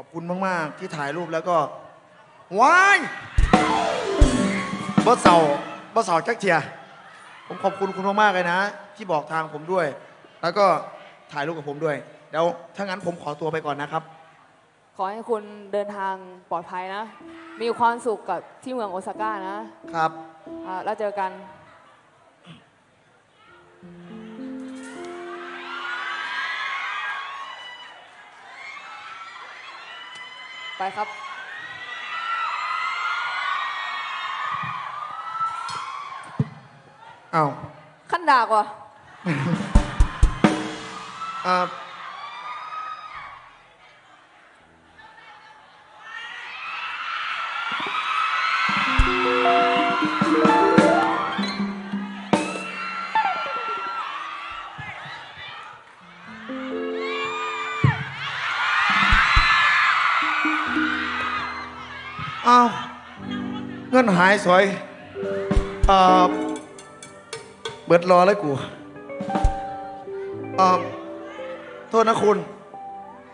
ขอบคุณมาก ๆ ที่ถ่ายรูปแล้วก็ว้ายบอสเสาบอสเสาจักเทีย ผมขอบคุณคุณมาก ๆ เลยนะ ที่บอกทางผมด้วย แล้วก็ถ่ายรูปกับผมด้วย เดี๋ยวถ้างั้นผมขอตัวไปก่อนนะครับ ขอให้คุณเดินทางปลอดภัยนะ มีความสุขกับที่เมืองโอซาก้านะครับ อ่าแล้วเจอกัน ไปครับอ้าวขั้นดากว่ะ อ่า อ้าวเงินหายสวยเอ่อเบิดรอเลยกูเอ่อโทษนะคุณ